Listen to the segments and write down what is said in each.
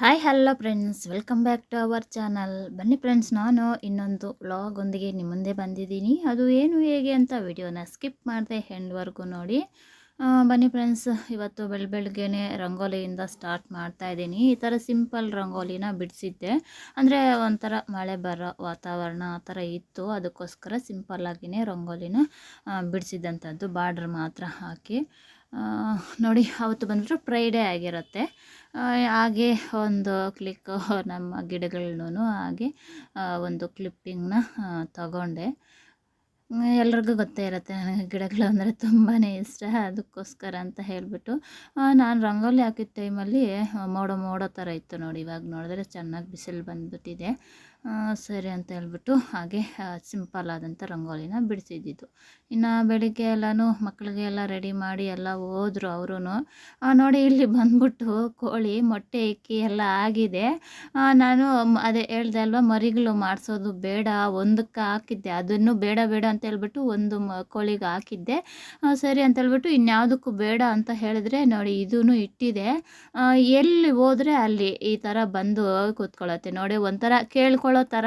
Hi hello friends welcome back to our channel ಬನ್ನಿ friends ನಾನು ಇನ್ನೊಂದು ವ್ಲಾಗೊಂದಿಗೆ ನಿಮ್ಮ ಮುಂದೆ ಬಂದಿದ್ದೀನಿ. ಅದು ಏನು, ಹೇಗೆ ಅಂತ ವಿಡಿಯೋನ ಸ್ಕಿಪ್ ಮಾಡಿದೆ ಹೆಂಡ್ವರೆಗೂ ನೋಡಿ. ಬನ್ನಿ ಫ್ರೆಂಡ್ಸ್ ಇವತ್ತು ಬೆಳ ಬೆಳಗ್ಗೆನೆ ರಂಗೋಲಿಯಿಂದ ಸ್ಟಾರ್ಟ್ ಮಾಡ್ತಾ ಇದ್ದೀನಿ. ಈ ಥರ ಸಿಂಪಲ್ ರಂಗೋಲಿನ ಬಿಡಿಸಿದ್ದೆ. ಅಂದರೆ ಒಂಥರ ಮಳೆ ಬರೋ ವಾತಾವರಣ ಆ ಥರ ಇತ್ತು. ಅದಕ್ಕೋಸ್ಕರ ಸಿಂಪಲ್ಲಾಗಿಯೇ ರಂಗೋಲಿನ ಬಿಡಿಸಿದ್ದಂಥದ್ದು ಬಾರ್ಡ್ರ್ ಮಾತ್ರ ಹಾಕಿ. ನೋಡಿ, ಅವತ್ತು ಬಂದ್ಬಿಟ್ಟು ಫ್ರೈಡೇ ಆಗಿರುತ್ತೆ. ಹಾಗೆ ಒಂದು ಕ್ಲಿಕ್ ನಮ್ಮ ಗಿಡಗಳನ್ನೂ ಹಾಗೆ ಒಂದು ಕ್ಲಿಪ್ಪಿಂಗ್ನ ತಗೊಂಡೆ. ಎಲ್ರಿಗೂ ಗೊತ್ತೇ ಇರುತ್ತೆ, ನನಗೆ ಗಿಡಗಳು ಅಂದರೆ ತುಂಬಾ ಇಷ್ಟ, ಅದಕ್ಕೋಸ್ಕರ ಅಂತ ಹೇಳಿಬಿಟ್ಟು ನಾನು ರಂಗೋಲಿ ಹಾಕಿದ ಟೈಮಲ್ಲಿ ಮೋಡ ಮೋಡ ಥರ ಇತ್ತು ನೋಡಿ, ಇವಾಗ ನೋಡಿದ್ರೆ ಚೆನ್ನಾಗಿ ಬಿಸಿಲು ಬಂದ್ಬಿಟ್ಟಿದೆ. ಸರಿ ಅಂತ ಹೇಳ್ಬಿಟ್ಟು ಹಾಗೆ ಸಿಂಪಲ್ ಆದಂಥ ರಂಗೋಲಿನ ಬಿಡಿಸಿದ್ದಿದ್ದು. ಇನ್ನು ಬೆಳಿಗ್ಗೆ ಎಲ್ಲನೂ ಮಕ್ಕಳಿಗೆ ಎಲ್ಲ ರೆಡಿ ಮಾಡಿ ಎಲ್ಲ ಹೋದರು ಅವರು ನೋಡಿ ಇಲ್ಲಿ ಬಂದ್ಬಿಟ್ಟು ಕೋಳಿ ಮೊಟ್ಟೆ ಇಕ್ಕಿ ಎಲ್ಲ ಆಗಿದೆ. ನಾನು ಅದೇ ಹೇಳ್ದೆ ಅಲ್ವಾ, ಮರಿಗಳು ಮಾಡಿಸೋದು ಬೇಡ, ಒಂದಕ್ಕೆ ಹಾಕಿದ್ದೆ. ಅದನ್ನು ಬೇಡ ಬೇಡ ಅಂತ ಹೇಳ್ಬಿಟ್ಟು ಒಂದು ಮ, ಕೋಳಿಗೆ ಹಾಕಿದ್ದೆ. ಸರಿ ಅಂತ ಹೇಳ್ಬಿಟ್ಟು ಇನ್ಯಾವುದಕ್ಕೂ ಬೇಡ ಅಂತ ಹೇಳಿದ್ರೆ, ನೋಡಿ ಇದೂ ಇಟ್ಟಿದೆ. ಎಲ್ಲಿ ಹೋದರೆ ಅಲ್ಲಿ ಈ ಥರ ಬಂದು ಕೂತ್ಕೊಳ್ಳುತ್ತೆ. ನೋಡಿ ಒಂಥರ ಕೇಳ್ಕೊಳ್ಳೋ ಥರ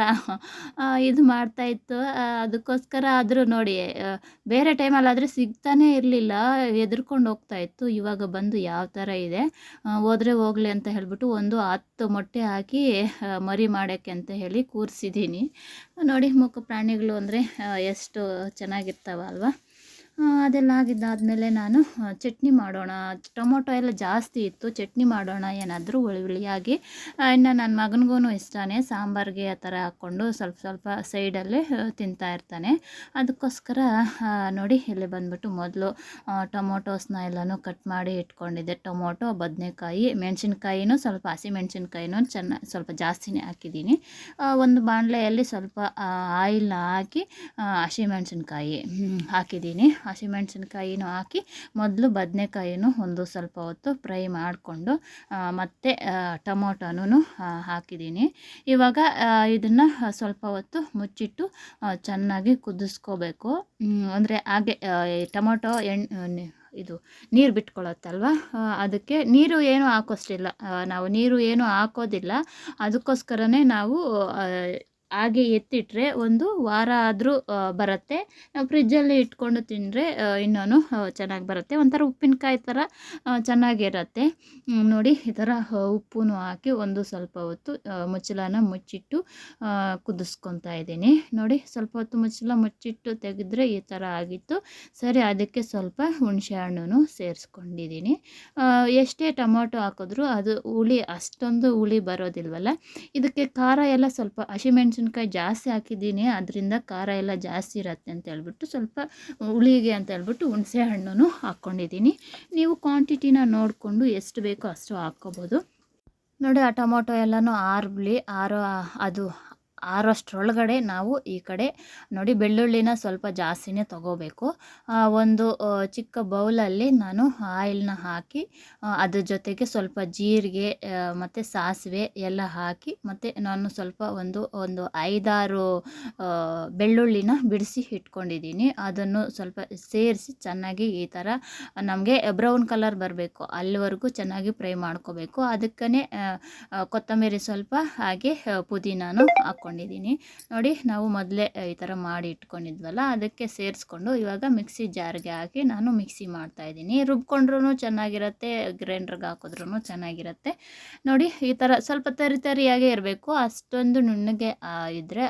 ಇದು ಮಾಡ್ತಾ ಇತ್ತು. ಅದಕ್ಕೋಸ್ಕರ ಆದರೂ ನೋಡಿ ಬೇರೆ ಟೈಮಲ್ಲಾದರೆ ಸಿಗ್ತಾನೇ ಇರಲಿಲ್ಲ. ಎದುರ್ಕೊಂಡು ಹೋಗ್ತಾ ಇತ್ತು. ಇವಾಗ ಬಂದು ಯಾವ ಥರ ಇದೆ? ಹೋದರೆ ಹೋಗಲಿ ಅಂತ ಹೇಳಿಬಿಟ್ಟು ಒಂದು ಹತ್ತು ಮೊಟ್ಟೆ ಹಾಕಿ ಮರಿ ಮಾಡೋಕ್ಕೆ ಅಂತ ಹೇಳಿ ಕೂರಿಸಿದ್ದೀನಿ. ನೋಡಿ ಮುಖ ಪ್ರಾಣಿಗಳು ಅಂದರೆ ಎಷ್ಟು ಚೆನ್ನಾಗಿರ್ತಾವ ಅಲ್ವಾ? ಆ, ಅದೆಲ್ಲ ಆಗಿದ್ದಾದಮೇಲೆ ನಾನು ಚಟ್ನಿ ಮಾಡೋಣ. ಟೊಮೊಟೊ ಎಲ್ಲ ಜಾಸ್ತಿ ಇತ್ತು. ಚಟ್ನಿ ಮಾಡೋಣ, ಏನಾದರೂ ಹುಳಿ ಹುಳಿಯಾಗಿ. ಇನ್ನು ನನ್ನ ಮಗನಿಗೂ ಇಷ್ಟನೇ. ಸಾಂಬಾರಿಗೆ ಆ ಥರ ಹಾಕ್ಕೊಂಡು ಸ್ವಲ್ಪ ಸ್ವಲ್ಪ ಸೈಡಲ್ಲೇ ತಿಂತಾ ಇರ್ತಾನೆ. ಅದಕ್ಕೋಸ್ಕರ ನೋಡಿ, ಇಲ್ಲಿ ಬಂದ್ಬಿಟ್ಟು ಮೊದಲು ಟೊಮೊಟೊಸ್ನ ಎಲ್ಲನೂ ಕಟ್ ಮಾಡಿ ಇಟ್ಕೊಂಡಿದ್ದೆ. ಟೊಮೊಟೊ, ಬದನೆಕಾಯಿ, ಮೆಣಸಿನ್ಕಾಯಿನೂ ಸ್ವಲ್ಪ ಹಸಿಮೆಣ್ಸಿನ್ಕಾಯಿನೂ ಚೆನ್ನಾಗಿ ಸ್ವಲ್ಪ ಜಾಸ್ತಿನೇ ಹಾಕಿದ್ದೀನಿ. ಒಂದು ಬಾಣಲೆಯಲ್ಲಿ ಸ್ವಲ್ಪ ಆಯಿಲ್ನ ಹಾಕಿ ಹಸಿಮೆಣ್ಸಿನ್ಕಾಯಿ ಹಾಕಿದ್ದೀನಿ. ಹಸಿಮೆಣ್ಸಿನ್ಕಾಯಿನೂ ಹಾಕಿ ಮೊದಲು ಬದನೆಕಾಯಿನೂ ಒಂದು ಸ್ವಲ್ಪ ಹೊತ್ತು ಫ್ರೈ ಮಾಡಿಕೊಂಡು ಮತ್ತು ಟೊಮೊಟೊನೂ ಹಾಕಿದ್ದೀನಿ. ಇವಾಗ ಇದನ್ನು ಸ್ವಲ್ಪ ಹೊತ್ತು ಮುಚ್ಚಿಟ್ಟು ಚೆನ್ನಾಗಿ ಕುದಿಸ್ಕೋಬೇಕು. ಅಂದರೆ ಹಾಗೆ ಟೊಮೊಟೊ ಎಣ್ಣೆ ಇದು ನೀರು ಬಿಟ್ಕೊಳ್ಳುತ್ತಲ್ವ ಆ, ಅದಕ್ಕೆ ನೀರು ಏನು ಹಾಕೋಷ್ಟಿಲ್ಲ. ನಾವು ನೀರು ಏನು ಹಾಕೋದಿಲ್ಲ. ಅದಕ್ಕೋಸ್ಕರನೇ ನಾವು ಹಾಗೆ ಎತ್ತಿಟ್ರೆ ಒಂದು ವಾರ ಆದರೂ ಬರುತ್ತೆ. ನಾವು ಫ್ರಿಜ್ಜಲ್ಲಿ ಇಟ್ಕೊಂಡು ತಿಂದರೆ ಇನ್ನೂ ಚೆನ್ನಾಗಿ ಬರುತ್ತೆ. ಒಂಥರ ಉಪ್ಪಿನಕಾಯಿ ಥರ ಚೆನ್ನಾಗಿರುತ್ತೆ. ನೋಡಿ, ಈ ಥರ ಉಪ್ಪು ಹಾಕಿ ಒಂದು ಸ್ವಲ್ಪ ಹೊತ್ತು ಮುಚ್ಚಲನ ಮುಚ್ಚಿಟ್ಟು ಕುದಿಸ್ಕೊತಾ ಇದ್ದೀನಿ. ನೋಡಿ, ಸ್ವಲ್ಪ ಹೊತ್ತು ಮುಚ್ಚಲ ಮುಚ್ಚಿಟ್ಟು ತೆಗೆದ್ರೆ ಈ ಥರ ಆಗಿತ್ತು. ಸರಿ, ಅದಕ್ಕೆ ಸ್ವಲ್ಪ ಹುಣಸೆ ಹಣ್ಣು ಸೇರಿಸ್ಕೊಂಡಿದ್ದೀನಿ. ಎಷ್ಟೇ ಟೊಮೊಟೊ ಹಾಕಿದ್ರೂ ಅದು ಹುಳಿ, ಅಷ್ಟೊಂದು ಹುಳಿ ಬರೋದಿಲ್ವಲ್ಲ? ಇದಕ್ಕೆ ಖಾರ ಎಲ್ಲ ಸ್ವಲ್ಪ ಹಸಿಮೆಣ್ಸಿನ್ಕಾಯಿ ಜಾಸ್ತಿ ಹಾಕಿದ್ದೀನಿ, ಅದರಿಂದ ಖಾರ ಎಲ್ಲ ಜಾಸ್ತಿ ಇರತ್ತೆ ಅಂತ ಹೇಳ್ಬಿಟ್ಟು ಸ್ವಲ್ಪ ಹುಳಿಗೆ ಅಂತ ಹೇಳ್ಬಿಟ್ಟು ಹುಣಸೆ ಹಣ್ಣು ಹಾಕ್ಕೊಂಡಿದ್ದೀನಿ ನೀವು ಕ್ವಾಂಟಿಟಿನ ನೋಡಿಕೊಂಡು ಎಷ್ಟು ಬೇಕೋ ಅಷ್ಟು ಹಾಕ್ಕೋಬೋದು. ನೋಡಿ ಆ ಟೊಮೊಟೊ ಎಲ್ಲನೂ ಆರ್ಬಿಳಿ ಆರೋ, ಅದು ಆರೋಷ್ಟರೊಳಗಡೆ ನಾವು ಈ ಕಡೆ ನೋಡಿ ಬೆಳ್ಳುಳ್ಳಿನ ಸ್ವಲ್ಪ ಜಾಸ್ತಿನೇ ತಗೋಬೇಕು. ಒಂದು ಚಿಕ್ಕ ಬೌಲಲ್ಲಿ ನಾನು ಆಯಿಲ್ನ ಹಾಕಿ ಅದ್ರ ಜೊತೆಗೆ ಸ್ವಲ್ಪ ಜೀರಿಗೆ ಮತ್ತು ಸಾಸಿವೆ ಎಲ್ಲ ಹಾಕಿ, ಮತ್ತು ನಾನು ಸ್ವಲ್ಪ ಒಂದು ಒಂದು ಐದಾರು ಬೆಳ್ಳುಳ್ಳಿನ ಬಿಡಿಸಿ ಇಟ್ಕೊಂಡಿದ್ದೀನಿ. ಅದನ್ನು ಸ್ವಲ್ಪ ಸೇರಿಸಿ ಚೆನ್ನಾಗಿ ಈ ಥರ ನಮಗೆ ಬ್ರೌನ್ ಕಲರ್ ಬರಬೇಕು. ಅಲ್ಲಿವರೆಗೂ ಚೆನ್ನಾಗಿ ಫ್ರೈ ಮಾಡ್ಕೋಬೇಕು. ಅದಕ್ಕೇ ಕೊತ್ತಂಬರಿ ಸ್ವಲ್ಪ ಹಾಗೆ ಪುದೀನಾನು ಪುದೀನಾನು ಹಾಕ್ಕೊಂಡಿದ್ದೀನಿ ನೋಡಿ, ನಾವು ಮೊದಲೇ ಈ ಥರ ಮಾಡಿ ಇಟ್ಕೊಂಡಿದ್ವಲ್ಲ, ಅದಕ್ಕೆ ಸೇರಿಸ್ಕೊಂಡು ಇವಾಗ ಮಿಕ್ಸಿ ಜಾರ್ಗೆ ಹಾಕಿ ನಾನು ಮಿಕ್ಸಿ ಮಾಡ್ತಾ ಇದ್ದೀನಿ. ರುಬ್ಕೊಂಡ್ರೂ ಚೆನ್ನಾಗಿರುತ್ತೆ, ಗ್ರೈಂಡ್ರಿಗೆ ಹಾಕಿದ್ರೂ ಚೆನ್ನಾಗಿರುತ್ತೆ. ನೋಡಿ, ಈ ಥರ ಸ್ವಲ್ಪ ತರಿ ತರಿಯಾಗೇ ಇರಬೇಕು. ಅಷ್ಟೊಂದು ನುಣ್ಣಗೆ ಇದ್ದರೆ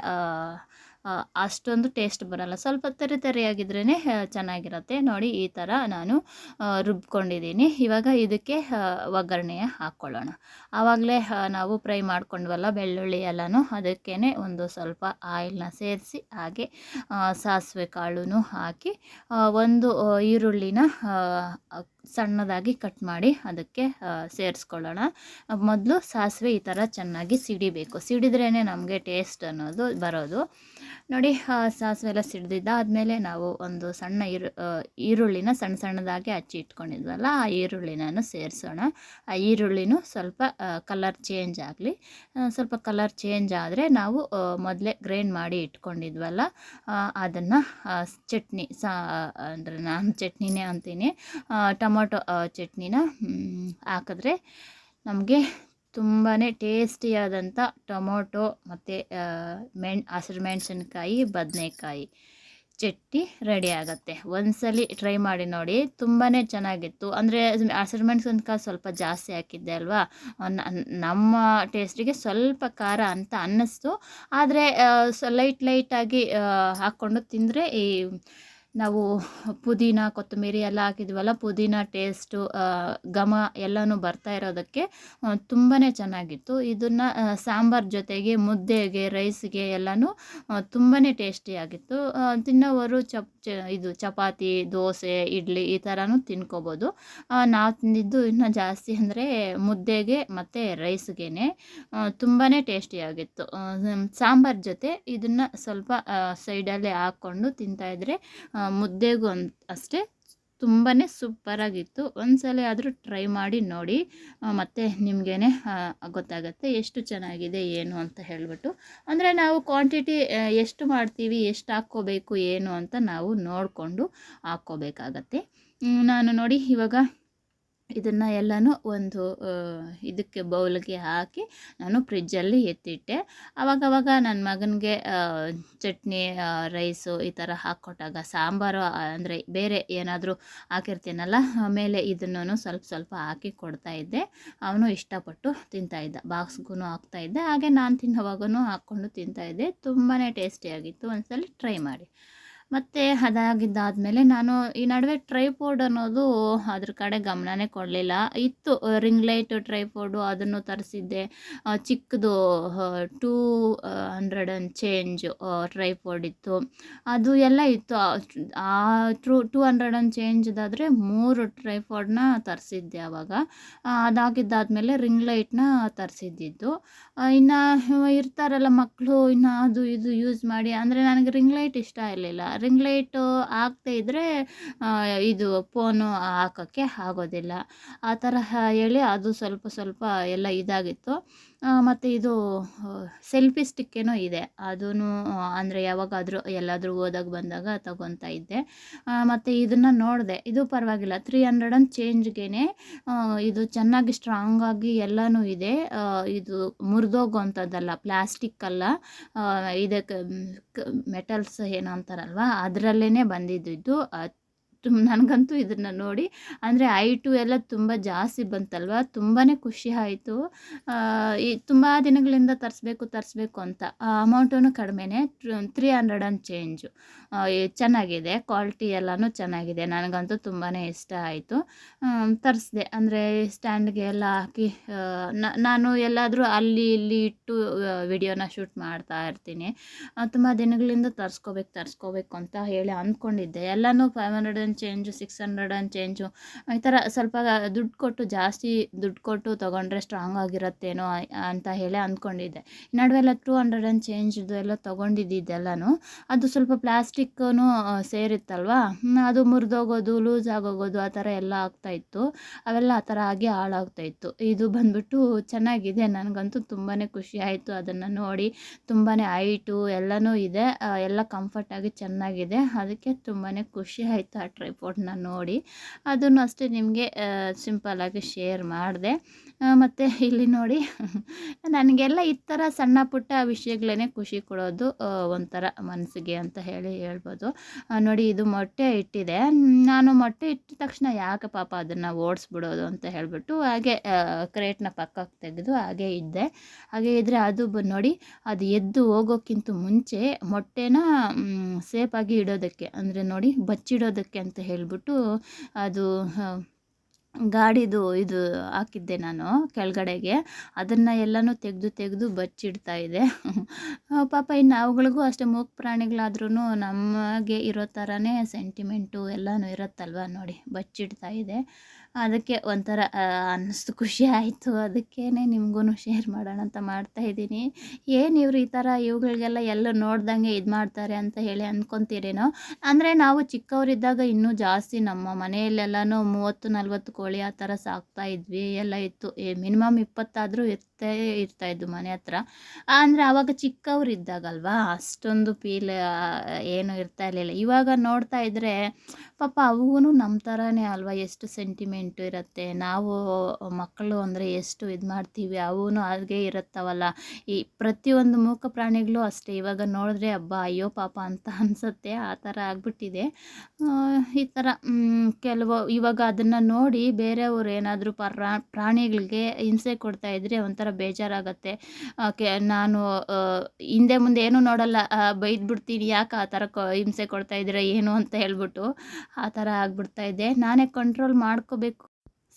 ಅಷ್ಟೊಂದು ಟೇಸ್ಟ್ ಬರಲ್ಲ. ಸ್ವಲ್ಪ ತರಿ ತರಿಯಾಗಿದ್ರೇ ಚೆನ್ನಾಗಿರುತ್ತೆ. ನೋಡಿ, ಈ ಥರ ನಾನು ರುಬ್ಕೊಂಡಿದ್ದೀನಿ. ಇವಾಗ ಇದಕ್ಕೆ ಒಗ್ಗರಣೆ ಹಾಕ್ಕೊಳ್ಳೋಣ. ಆವಾಗಲೇ ನಾವು ಫ್ರೈ ಮಾಡ್ಕೊಂಡ್ವಲ್ಲ, ಬೆಳ್ಳುಳ್ಳಿ ಎಲ್ಲನೂ ಅದಕ್ಕೇ ಒಂದು ಸ್ವಲ್ಪ ಆಯಿಲ್ನ ಸೇರಿಸಿ, ಹಾಗೆ ಸಾಸಿವೆ ಕಾಳು ಹಾಕಿ ಒಂದು ಈರುಳ್ಳಿನ ಸಣ್ಣದಾಗಿ ಕಟ್ ಮಾಡಿ ಅದಕ್ಕೆ ಸೇರಿಸ್ಕೊಳ್ಳೋಣ. ಮೊದಲು ಸಾಸಿವೆ ಈ ಥರ ಚೆನ್ನಾಗಿ ಸಿಡಿಬೇಕು. ಸಿಡಿದ್ರೇ ನಮಗೆ ಟೇಸ್ಟ್ ಅನ್ನೋದು ಬರೋದು. ನೋಡಿ ಸಾಸಿವೆ ಎಲ್ಲ ಸಿಡ್ದಿದ್ದಾದಮೇಲೆ ನಾವು ಒಂದು ಸಣ್ಣ ಈರು ಈರುಳ್ಳಿನ ಸಣ್ಣ ಸಣ್ಣದಾಗಿ ಹಚ್ಚಿ ಇಟ್ಕೊಂಡಿದ್ವಲ್ಲ ಆ ಈರುಳ್ಳಿನ ಸೇರಿಸೋಣ. ಆ ಈರುಳ್ಳಿನೂ ಸ್ವಲ್ಪ ಕಲರ್ ಚೇಂಜ್ ಆಗಲಿ ಸ್ವಲ್ಪ ಕಲರ್ ಚೇಂಜ್ ಆದರೆ ನಾವು ಮೊದಲೇ ಗ್ರೈಂಡ್ ಮಾಡಿ ಇಟ್ಕೊಂಡಿದ್ವಲ್ಲ ಅದನ್ನು ಚಟ್ನಿ ಸಾ ಅಂದರೆ ನಾನು ಚಟ್ನಿನೇ ಅಂತೀನಿ. ಆ, ಟೊಮೊಟೊ ಚಟ್ನಿನ ಹಾಕಿದ್ರೆ ನಮಗೆ ತುಂಬಾ ಟೇಸ್ಟಿಯಾದಂಥ ಟೊಮೊಟೊ ಮತ್ತು ಮೆಣ್, ಹಸಿರು ಮೆಣಸಿನ್ಕಾಯಿ, ಬದನೆಕಾಯಿ ಚಟ್ನಿ ರೆಡಿ ಆಗುತ್ತೆ. ಒಂದ್ಸಲಿ ಟ್ರೈ ಮಾಡಿ ನೋಡಿ ತುಂಬಾ ಚೆನ್ನಾಗಿತ್ತು. ಅಂದರೆ ಹಸಿರು ಮೆಣಸಿನ್ಕಾಯಿ ಸ್ವಲ್ಪ ಜಾಸ್ತಿ ಹಾಕಿದ್ದೆ ಅಲ್ವಾ? ನಮ್ಮ ಟೇಸ್ಟಿಗೆ ಸ್ವಲ್ಪ ಖಾರ ಅಂತ ಅನ್ನಿಸ್ತು. ಆದರೆ ಲೈಟ್ ಲೈಟಾಗಿ ಹಾಕ್ಕೊಂಡು ತಿಂದರೆ ಈ ನಾವು ಪುದೀನ, ಕೊತ್ತಂಬರಿ ಎಲ್ಲ ಹಾಕಿದ್ವಲ್ಲ, ಪುದೀನ ಟೇಸ್ಟು ಘಮ ಎಲ್ಲನೂ ಬರ್ತಾ ಇರೋದಕ್ಕೆ ತುಂಬಾ ಚೆನ್ನಾಗಿತ್ತು. ಇದನ್ನು ಸಾಂಬಾರ್ ಜೊತೆಗೆ ಮುದ್ದೆಗೆ ರೈಸ್ಗೆ ಎಲ್ಲನೂ ತುಂಬಾ ಟೇಸ್ಟಿಯಾಗಿತ್ತು ತಿನ್ನೋವರು ಚಪ್, ಚ, ಇದು ಚಪಾತಿ, ದೋಸೆ, ಇಡ್ಲಿ ಈ ಥರನೂ ತಿನ್ಕೋಬೋದು. ನಾವು ತಿಂದಿದ್ದು ಇನ್ನೂ ಜಾಸ್ತಿ ಅಂದರೆ ಮುದ್ದೆಗೆ ಮತ್ತು ರೈಸ್ಗೆ ತುಂಬಾ ಟೇಸ್ಟಿಯಾಗಿತ್ತು ಸಾಂಬಾರ್ ಜೊತೆ ಇದನ್ನು ಸ್ವಲ್ಪ ಸೈಡಲ್ಲೇ ಹಾಕ್ಕೊಂಡು ತಿಂತಾಯಿದ್ರೆ ಮುದ್ದೆಗೂ ಅನ್ ಅಷ್ಟೇ ತುಂಬಾ ಸೂಪರಾಗಿತ್ತು. ಒಂದ್ಸಲ ಆದರೂ ಟ್ರೈ ಮಾಡಿ ನೋಡಿ. ಮತ್ತು ಮತ್ತೆ ನಿಮಗೇನೆ ಗೊತ್ತಾಗುತ್ತೆ ಎಷ್ಟು ಚೆನ್ನಾಗಿದೆ, ಏನು ಅಂತ ಹೇಳಿಬಿಟ್ಟು. ಅಂದರೆ ನಾವು ಕ್ವಾಂಟಿಟಿ ಎಷ್ಟು ಮಾಡ್ತೀವಿ, ಎಷ್ಟು ಹಾಕ್ಕೋಬೇಕು, ಏನು ಅಂತ ನಾವು ನೋಡಿಕೊಂಡು ಹಾಕ್ಕೋಬೇಕಾಗತ್ತೆ. ನಾನು ನೋಡಿ ಇವಾಗ ಇದನ್ನು ಎಲ್ಲನೂ ಒಂದು ಇದಕ್ಕೆ ಬೌಲ್ಗೆ ಹಾಕಿ ನಾನು ಫ್ರಿಜ್ಜಲ್ಲಿ ಎತ್ತಿಟ್ಟೆ. ಅವಾಗವಾಗ ನನ್ನ ಮಗನಿಗೆ ಚಟ್ನಿ ರೈಸು ಈ ಥರ ಹಾಕ್ಕೊಟ್ಟಾಗ ಸಾಂಬಾರು ಅಂದರೆ ಬೇರೆ ಏನಾದರೂ ಹಾಕಿರ್ತೀನಲ್ಲ, ಆಮೇಲೆ ಇದನ್ನು ಸ್ವಲ್ಪ ಸ್ವಲ್ಪ ಹಾಕಿ ಕೊಡ್ತಾ ಇದ್ದೆ. ಅವನು ಇಷ್ಟಪಟ್ಟು ತಿಂತಾಯಿದ್ದ ಬಾಕ್ಸ್ಗೂ ಹಾಕ್ತಾಯಿದ್ದೆ ಹಾಗೆ ನಾನು ತಿನ್ನೋವಾಗೂ ಹಾಕ್ಕೊಂಡು ತಿಂತಾಯಿದ್ದೆ ತುಂಬಾ ಟೇಸ್ಟಿಯಾಗಿತ್ತು. ಒಂದ್ಸಲ ಟ್ರೈ ಮಾಡಿ. ಮತ್ತು ಅದಾಗಿದ್ದಾದಮೇಲೆ ನಾನು ಈ ನಡುವೆ ಟ್ರೈಪೋರ್ಡ್ ಅನ್ನೋದು ಅದ್ರ ಕಡೆ ಗಮನನೇ ಕೊಡಲಿಲ್ಲ. ಇತ್ತು ರಿಂಗ್ ಲೈಟ್ ಟ್ರೈಪೋರ್ಡು ಅದನ್ನು ತರಿಸಿದ್ದೆ. ಚಿಕ್ಕದು two hundred and change tripod ಇತ್ತು. ಅದು ಎಲ್ಲ ಇತ್ತು. ಆ ಟ್ರೂ ಟೂ ಹಂಡ್ರೆಡ್ ಆ್ಯಂಡ್ ಚೇಂಜ್ದಾದರೆ ಮೂರು ಟ್ರೈಪೋರ್ಡ್ನ ತರಿಸಿದ್ದೆ ಆವಾಗ ಅದಾಗಿದ್ದಾದ್ಮೇಲೆ ರಿಂಗ್ ಲೈಟ್ನ ತರಿಸಿದ್ದಿದ್ದು. ಇನ್ನು ಇರ್ತಾರಲ್ಲ ಮಕ್ಕಳು ಇನ್ನು ಅದು ಇದು ಯೂಸ್ ಮಾಡಿ. ಅಂದರೆ ನನಗೆ ರಿಂಗ್ ಲೈಟ್ ಇಷ್ಟ ಇರಲಿಲ್ಲ. ರಿಂಗ್ ಲೈಟು ಹಾಕ್ದೇ ಇದ್ದರೆ ಇದು ಫೋನು ಹಾಕೋಕ್ಕೆ ಆಗೋದಿಲ್ಲ. ಆ ಥರ ಹೇಳಿ ಅದು ಸ್ವಲ್ಪ ಸ್ವಲ್ಪ ಎಲ್ಲ ಇದಾಗಿತ್ತು. ಮತ್ತು ಇದು ಸೆಲ್ಫಿ ಸ್ಟಿಕ್ ಏನೋ ಇದೆ. ಅದೂ ಅಂದರೆ ಯಾವಾಗಾದರೂ ಎಲ್ಲಾದರೂ ಹೋದಾಗ ಬಂದಾಗ ತಗೊತಾ ಇದ್ದೆ. ಮತ್ತು ಇದನ್ನು ನೋಡಿದೆ. ಇದು ಪರವಾಗಿಲ್ಲ. ತ್ರೀ ಹಂಡ್ರೆಡ್ ಅಂಡ್ ಚೇಂಜ್ಗೆ ಇದು ಚೆನ್ನಾಗಿ ಸ್ಟ್ರಾಂಗಾಗಿ ಎಲ್ಲನೂ ಇದೆ. ಇದು ಮುರಿದೋಗೋವಂಥದ್ದಲ್ಲ ಪ್ಲ್ಯಾಸ್ಟಿಕ್ಕಲ್ಲ ಇದಕ್ಕೆ ಮೆಟಲ್ಸ್ ಏನೋ ಅಂತಾರಲ್ವ ಅದರಲ್ಲೇ ಬಂದಿದ್ದು ನನಗಂತೂ ಇದನ್ನು ನೋಡಿ, ಅಂದರೆ ಐಟು ಎಲ್ಲ ತುಂಬ ಜಾಸ್ತಿ ಬಂತಲ್ವ? ತುಂಬಾ ಖುಷಿ ಆಯಿತು. ಈ ತುಂಬ ದಿನಗಳಿಂದ ತರಿಸ್ಬೇಕು ತರಿಸ್ಬೇಕು ಅಂತ. ಅಮೌಂಟೂ ಕಡಿಮೆನೇ ತ್ರೀ ಹಂಡ್ರೆಡ್ ಅಂಡ್ ಚೇಂಜು ಚೆನ್ನಾಗಿದೆ. ಕ್ವಾಲಿಟಿ ಎಲ್ಲನೂ ಚೆನ್ನಾಗಿದೆ. ನನಗಂತೂ ತುಂಬಾ ಇಷ್ಟ ಆಯಿತು. ತರಿಸ್ದೆ. ಅಂದರೆ ಸ್ಟ್ಯಾಂಡ್ಗೆ ಎಲ್ಲ ಹಾಕಿ ನಾನು ಎಲ್ಲಾದರೂ ಅಲ್ಲಿ ಇಲ್ಲಿ ಇಟ್ಟು ವಿಡಿಯೋನ ಶೂಟ್ ಮಾಡ್ತಾ ಇರ್ತೀನಿ. ತುಂಬ ದಿನಗಳಿಂದ ತರಿಸ್ಕೋಬೇಕು ತರಿಸ್ಕೋಬೇಕು ಅಂತ ಹೇಳಿ ಅಂದ್ಕೊಂಡಿದ್ದೆ. ಎಲ್ಲನೂ five hundred and change six hundred and change ಈ ಥರ ಸ್ವಲ್ಪ ದುಡ್ಡು ಕೊಟ್ಟು, ಜಾಸ್ತಿ ದುಡ್ಡು ಕೊಟ್ಟು ತೊಗೊಂಡ್ರೆ ಸ್ಟ್ರಾಂಗ್ ಆಗಿರುತ್ತೇನೋ ಅಂತ ಹೇಳಿ ಅಂದ್ಕೊಂಡಿದ್ದೆ ನಡುವೆ ಎಲ್ಲ ಟೂ ಹಂಡ್ರೆಡ್ ಆ್ಯಂಡ್ ಚೇಂಜ್ದು ಎಲ್ಲ ತೊಗೊಂಡಿದ್ದೆಲ್ಲನೂ ಅದು ಸ್ವಲ್ಪ ಪ್ಲಾಸ್ಟಿಕ್ಕೂ ಸೇರಿತ್ತಲ್ವಾ? ಅದು ಮುರಿದೋಗೋದು, ಲೂಸ್ ಆಗೋಗೋದು, ಆ ಥರ ಎಲ್ಲ ಆಗ್ತಾಯಿತ್ತು ಅವೆಲ್ಲ ಆ ಥರ ಆಗಿ ಹಾಳಾಗ್ತಾ ಇತ್ತು. ಇದು ಬಂದ್ಬಿಟ್ಟು ಚೆನ್ನಾಗಿದೆ. ನನಗಂತೂ ತುಂಬಾ ಖುಷಿ ಆಯಿತು. ಅದನ್ನು ನೋಡಿ ತುಂಬಾ ಹೈಟು, ಎಲ್ಲನೂ ಇದೆ. ಎಲ್ಲ ಕಂಫರ್ಟಾಗಿ ಚೆನ್ನಾಗಿದೆ. ಅದಕ್ಕೆ ತುಂಬಾ ಖುಷಿ ಆಯಿತು ಆ ಟ್ರೈಪೋಡ್ನ ನೋಡಿ ಅದನ್ನು ಅಷ್ಟೇ ನಿಮಗೆ ಸಿಂಪಲ್ಲಾಗಿ ಶೇರ್ ಮಾಡಿದೆ. ಮತ್ತು ಇಲ್ಲಿ ನೋಡಿ, ನನಗೆಲ್ಲ ಈ ಥರ ಸಣ್ಣ ಪುಟ್ಟ ವಿಷಯಗಳೇ ಖುಷಿ ಕೊಡೋದು ಒಂಥರ ಮನಸ್ಸಿಗೆ ಅಂತ ಹೇಳಿ ಹೇಳ್ಬೋದು. ನೋಡಿ ಇದು ಮೊಟ್ಟೆ ಇಟ್ಟಿದೆ. ನಾನು ಮೊಟ್ಟೆ ಇಟ್ಟ ತಕ್ಷಣ ಯಾಕೆ ಪಾಪ ಅದನ್ನು ಓಡಿಸ್ಬಿಡೋದು ಅಂತ ಹೇಳಿಬಿಟ್ಟು ಹಾಗೆ ಕ್ರೇಟ್ನ ಪಕ್ಕಕ್ಕೆ ತೆಗೆದು ಹಾಗೆ ಇದ್ದೆ. ಹಾಗೆ ಇದ್ದರೆ ಅದು ನೋಡಿ ಅದು ಎದ್ದು ಹೋಗೋಕ್ಕಿಂತ ಮುಂಚೆ ಮೊಟ್ಟೆನ ಸೇಫಾಗಿ ಇಡೋದಕ್ಕೆ, ಅಂದರೆ ನೋಡಿ ಬಚ್ಚಿಡೋದಕ್ಕೆ ಅಂತ ಹೇಳಿಬಿಟ್ಟು ಅದು ಗಾಡಿದು ಇದು ಹಾಕಿದ್ದೆ ನಾನು ಕೆಳಗಡೆಗೆ. ಅದನ್ನು ಎಲ್ಲನೂ ತೆಗೆದು ತೆಗೆದು ಬಚ್ಚಿಡ್ತಾ ಇದೆ. ಪಾಪ ಇನ್ನು ಅವುಗಳಿಗೂ ಅಷ್ಟೇ ಮೂಕ ಪ್ರಾಣಿಗಳಾದ್ರೂ ನಮಗೆ ಇರೋ ಥರನೇ ಸೆಂಟಿಮೆಂಟು ಎಲ್ಲನೂ ಇರುತ್ತಲ್ವ ನೋಡಿ, ಬಚ್ಚಿಡ್ತಾ ಇದೆ. ಅದಕ್ಕೆ ಒಂಥರ ಅನ್ನಿಸ್ತು, ಖುಷಿ ಆಯಿತು. ಅದಕ್ಕೇ ನಿಮಗೂ ಶೇರ್ ಮಾಡೋಣ ಅಂತ ಮಾಡ್ತಾ ಇದ್ದೀನಿ. ಏನು ಇವರು ಈ ಥರ ಇವುಗಳಿಗೆಲ್ಲ ಎಲ್ಲ ನೋಡ್ದಂಗೆ ಇದು ಮಾಡ್ತಾರೆ ಅಂತ ಹೇಳಿ ಅಂದ್ಕೊತೀರೇನೋ ಅಂದರೆ ನಾವು ಚಿಕ್ಕವರಿದ್ದಾಗ ಇನ್ನೂ ಜಾಸ್ತಿ ನಮ್ಮ ಮನೆಯಲ್ಲೆಲ್ಲನೂ ಮೂವತ್ತು, ನಲ್ವತ್ತು ಕೋಳಿ ಆ ಥರ ಸಾಕ್ತಾ ಇದ್ವಿ. ಎಲ್ಲ ಇತ್ತು. ಮಿನಿಮಮ್ ಇಪ್ಪತ್ತಾದರೂ ಇರ್ತೇ ಇರ್ತಾಯಿದ್ದು ಮನೆ ಹತ್ರ. ಅಂದರೆ ಆವಾಗ ಚಿಕ್ಕವರಿದ್ದಾಗಲ್ವಾ? ಅಷ್ಟೊಂದು ಫೀಲ್ ಏನು ಇರ್ತಾ ಇರಲಿಲ್ಲ. ಇವಾಗ ನೋಡ್ತಾ ಇದ್ದರೆ ಪಾಪ ಅವೂ ನಮ್ಮ ಥರನೇ ಅಲ್ವಾ? ಎಷ್ಟು ಸೆಂಟಿಮೆಂಟ್ ಸೆಂಟಿಮೆಂಟು ಇರುತ್ತೆ. ನಾವು ಮಕ್ಕಳು ಅಂದರೆ ಎಷ್ಟು ಇದು ಮಾಡ್ತೀವಿ ಅವೂ ಹಾಗೆ ಇರುತ್ತವಲ್ಲ. ಈ ಪ್ರತಿಯೊಂದು ಮೂಕ ಪ್ರಾಣಿಗಳು ಅಷ್ಟೇ. ಇವಾಗ ನೋಡಿದ್ರೆ ಹಬ್ಬ ಅಯ್ಯೋ ಪಾಪ ಅಂತ ಅನಿಸುತ್ತೆ. ಆ ಥರ ಆಗಿಬಿಟ್ಟಿದೆ. ಈ ಥರ ಕೆಲವು ಇವಾಗ ಅದನ್ನು ನೋಡಿ ಬೇರೆಯವರು ಏನಾದರೂ ಪರಾ, ಪ್ರಾಣಿಗಳಿಗೆ ಹಿಂಸೆ ಕೊಡ್ತಾ ಇದ್ದರೆ ಒಂಥರ ಬೇಜಾರಾಗತ್ತೆ. ಕೆ, ನಾನು ಹಿಂದೆ ಮುಂದೆ ಏನೂ ನೋಡಲ್ಲ. ಬೈದ್ಬಿಡ್ತೀನಿ. ಯಾಕೆ ಆ ಥರ ಹಿಂಸೆ ಕೊಡ್ತಾ ಇದ್ದೀರಾ, ಏನು ಅಂತ ಹೇಳ್ಬಿಟ್ಟು ಆ ಥರ ಆಗ್ಬಿಡ್ತಾ ಇದೆ. ನಾನೇ ಕಂಟ್ರೋಲ್ ಮಾಡ್ಕೋಬೇಕು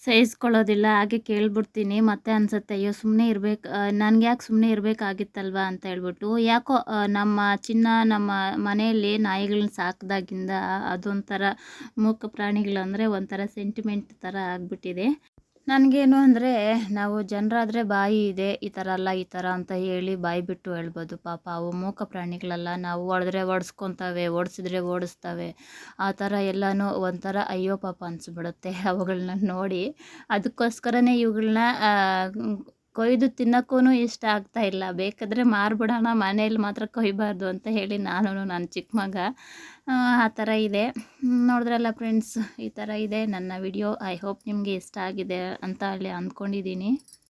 ಸಹಿಸ್ಕೊಳ್ಳೋದಿಲ್ಲ, ಹಾಗೆ ಕೇಳ್ಬಿಡ್ತೀನಿ, ಮತ್ತೆ ಅನ್ಸುತ್ತೆ, ಅಯ್ಯೋ ಸುಮ್ಮನೆ ಇರ್ಬೇಕು ನನಗೆ ಯಾಕೆ ಸುಮ್ಮನೆ ಇರಬೇಕಾಗಿತ್ತಲ್ವ ಅಂತ ಹೇಳ್ಬಿಟ್ಟು, ಯಾಕೋ ನಮ್ಮ ಚಿನ್ನ, ನಮ್ಮ ಮನೆಯಲ್ಲಿ ನಾಯಿಗಳನ್ನ ಸಾಕಿದಾಗಿಂದ ಅದೊಂಥರ ಮೂಕ ಪ್ರಾಣಿಗಳಂದರೆ ಒಂಥರ ಸೆಂಟಿಮೆಂಟ್ ಥರ ಆಗಿಬಿಟ್ಟಿದೆ. ನನಗೇನು ಅಂದರೆ, ನಾವು ಜನರಾದರೆ ಬಾಯಿ ಇದೆ, ಈ ಥರ ಅಲ್ಲ, ಈ ಥರ ಅಂತ ಹೇಳಿ ಬಾಯಿ ಬಿಟ್ಟು ಹೇಳ್ಬೋದು. ಪಾಪ ಅವು ಮೂಕ ಪ್ರಾಣಿಗಳಲ್ಲ, ನಾವು ಹೊಡೆದ್ರೆ ಹೊಡ್ಸ್ಕೊತಾವೆ, ಓಡಿಸಿದ್ರೆ ಓಡಿಸ್ತವೆ. ಆ ಥರ ಎಲ್ಲನೂ ಒಂಥರ ಅಯ್ಯೋ ಪಾಪ ಅನಿಸ್ಬಿಡುತ್ತೆ. ಅವುಗಳನ್ನ ನೋಡಿ. ಅದಕ್ಕೋಸ್ಕರನೇ ಇವುಗಳನ್ನ ಕೊಯ್ದು ತಿನ್ನೋಕ್ಕೂ ಇಷ್ಟ ಆಗ್ತಾ ಇಲ್ಲ. ಬೇಕಾದರೆ ಮಾರ್ಬಿಡೋಣ ಮನೇಲಿ ಮಾತ್ರ ಕೊಯ್ಬಾರ್ದು ಅಂತ ಹೇಳಿ ನಾನು ನನ್ನ ಚಿಕ್ಕ ಮಗ. ಆ ಥರ ಇದೆ. ನೋಡಿದ್ರಲ್ಲ ಫ್ರೆಂಡ್ಸ್ ಈ ಥರ ಇದೆ ನನ್ನ ವಿಡಿಯೋ ಐ ಹೋಪ್ ನಿಮಗೆ ಇಷ್ಟ ಆಗಿದೆ ಅಂತ ಹೇಳಿ ಅಂದ್ಕೊಂಡಿದ್ದೀನಿ.